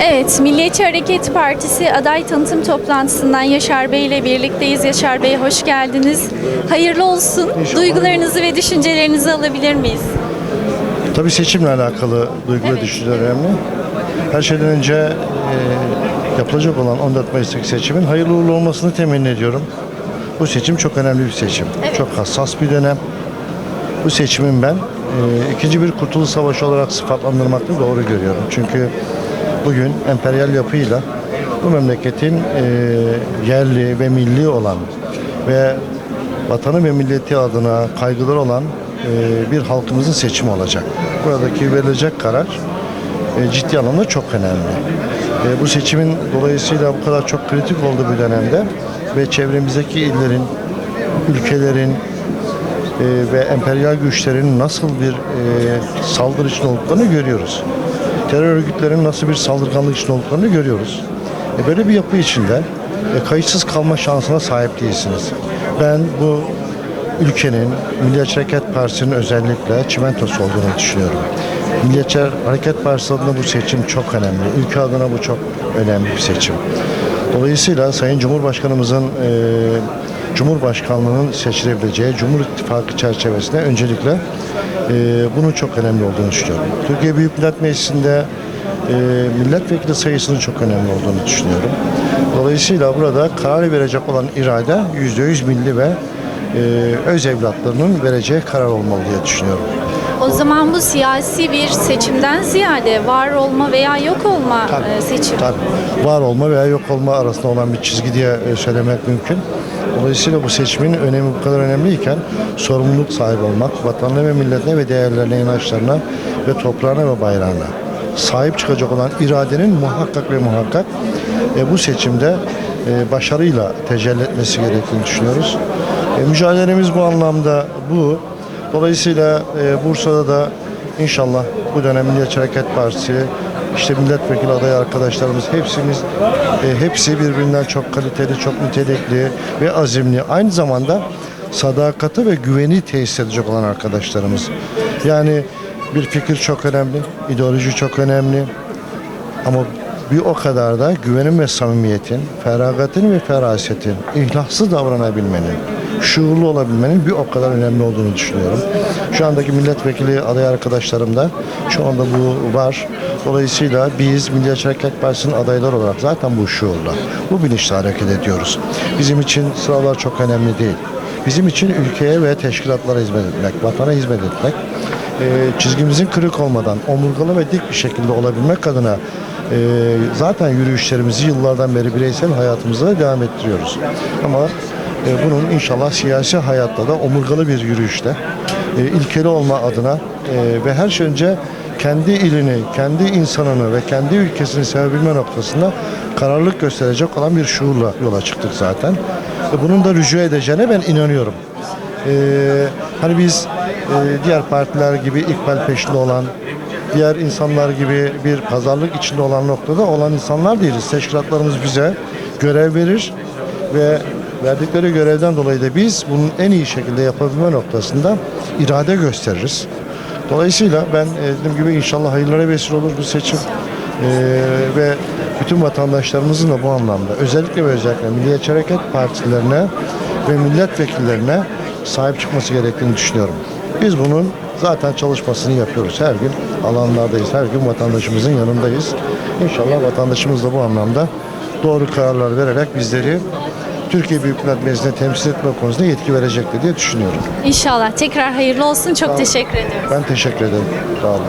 Evet, Milliyetçi Hareket Partisi aday tanıtım toplantısından Yaşar Bey ile birlikteyiz. Yaşar Bey hoş geldiniz. Hayırlı olsun. Duygularınızı ve düşüncelerinizi alabilir miyiz? Tabii seçimle alakalı duygu ve Evet. düşünceler önemli. Her şeyden önce e, yapılacak olan 14 Mayıs'taki seçimin hayırlı uğurlu olmasını temenni ediyorum. Bu seçim çok önemli bir seçim. Evet. Çok hassas bir dönem. Bu seçimin ben e, ikinci bir kurtuluş savaşı olarak sıfatlandırmakta doğru görüyorum. Çünkü bugün emperyal yapıyla bu memleketin e, yerli ve milli olan ve vatanı ve milleti adına kaygıları olan e, bir halkımızın seçimi olacak. Buradaki verilecek karar e, ciddi anlamda çok önemli. E, bu seçimin dolayısıyla bu kadar çok kritik olduğu bir dönemde ve çevremizdeki illerin, ülkelerin e, ve emperyal güçlerin nasıl bir e, saldırı için olduklarını görüyoruz. Terör örgütlerinin nasıl bir saldırganlık için olduklarını görüyoruz. E, böyle bir yapı içinde e, kayıtsız kalma şansına sahip değilsiniz. Ben bu ülkenin Milliyetçi Hareket Partisi'nin özellikle çimentosu olduğunu düşünüyorum. Milliyetçi Hareket Partisi adına bu seçim çok önemli. Ülke adına bu çok önemli bir seçim. Dolayısıyla Sayın Cumhurbaşkanımızın e, Cumhurbaşkanlığının seçilebileceği Cumhur İttifakı çerçevesinde öncelikle e, bunun çok önemli olduğunu düşünüyorum. Türkiye Büyük Millet Meclisi'nde e, milletvekili sayısının çok önemli olduğunu düşünüyorum. Dolayısıyla burada karar verecek olan irade %100 milli ve e, öz evlatlarının vereceği karar olmalı diye düşünüyorum. O zaman bu siyasi bir seçimden ziyade var olma veya yok olma e, seçimi. Tabii. Var olma veya yok olma arasında olan bir çizgi diye e, söylemek mümkün. Dolayısıyla bu seçimin önemi bu kadar önemliyken sorumluluk sahibi olmak, vatanına ve milletine ve değerlerine, inançlarına ve toprağına ve bayrağına sahip çıkacak olan iradenin muhakkak ve muhakkak e, bu seçimde e, başarıyla tecelli etmesi gerektiğini düşünüyoruz. E, mücadelemiz bu anlamda bu. Dolayısıyla e, Bursa'da da inşallah bu dönem Milliyetçi Hareket Partisi, işte milletvekili aday arkadaşlarımız hepsimiz e, hepsi birbirinden çok kaliteli, çok nitelikli ve azimli. Aynı zamanda sadakati ve güveni tesis edecek olan arkadaşlarımız. Yani bir fikir çok önemli, ideoloji çok önemli. Ama bir o kadar da güvenin ve samimiyetin, feragatin ve ferasetin, ihlaslı davranabilmenin, şuurlu olabilmenin bir o kadar önemli olduğunu düşünüyorum. Şu andaki milletvekili aday arkadaşlarım da şu anda bu var. Dolayısıyla biz Milliyetçi Hareket Partisi'nin adayları olarak zaten bu şuurla, bu bilinçle hareket ediyoruz. Bizim için sıralar çok önemli değil. Bizim için ülkeye ve teşkilatlara hizmet etmek, vatana hizmet etmek, e, çizgimizin kırık olmadan omurgalı ve dik bir şekilde olabilmek adına e, zaten yürüyüşlerimizi yıllardan beri bireysel hayatımızda da devam ettiriyoruz. Ama e, bunun inşallah siyasi hayatta da omurgalı bir yürüyüşte e, ilkeli olma adına e, ve her şey önce kendi ilini, kendi insanını ve kendi ülkesini sevebilme noktasında kararlılık gösterecek olan bir şuurla yola çıktık zaten. Ve bunun da rücu edeceğine ben inanıyorum. Ee, hani biz e, diğer partiler gibi ikbal peşinde olan, diğer insanlar gibi bir pazarlık içinde olan noktada olan insanlar değiliz. Teşkilatlarımız bize görev verir ve verdikleri görevden dolayı da biz bunun en iyi şekilde yapabilme noktasında irade gösteririz. Dolayısıyla ben e, dediğim gibi inşallah hayırlara vesile olur bu seçim. Ee, ve bütün vatandaşlarımızın da bu anlamda özellikle ve özellikle Milliyetçi Hareket Partilerine ve milletvekillerine sahip çıkması gerektiğini düşünüyorum. Biz bunun zaten çalışmasını yapıyoruz. Her gün alanlardayız. Her gün vatandaşımızın yanındayız. İnşallah vatandaşımız da bu anlamda doğru kararlar vererek bizleri Türkiye Büyük Millet Meclisi'ne temsil etme konusunda yetki verecektir diye düşünüyorum. İnşallah tekrar hayırlı olsun. Çok teşekkür ediyoruz. Ben teşekkür ederim. Sağ olun.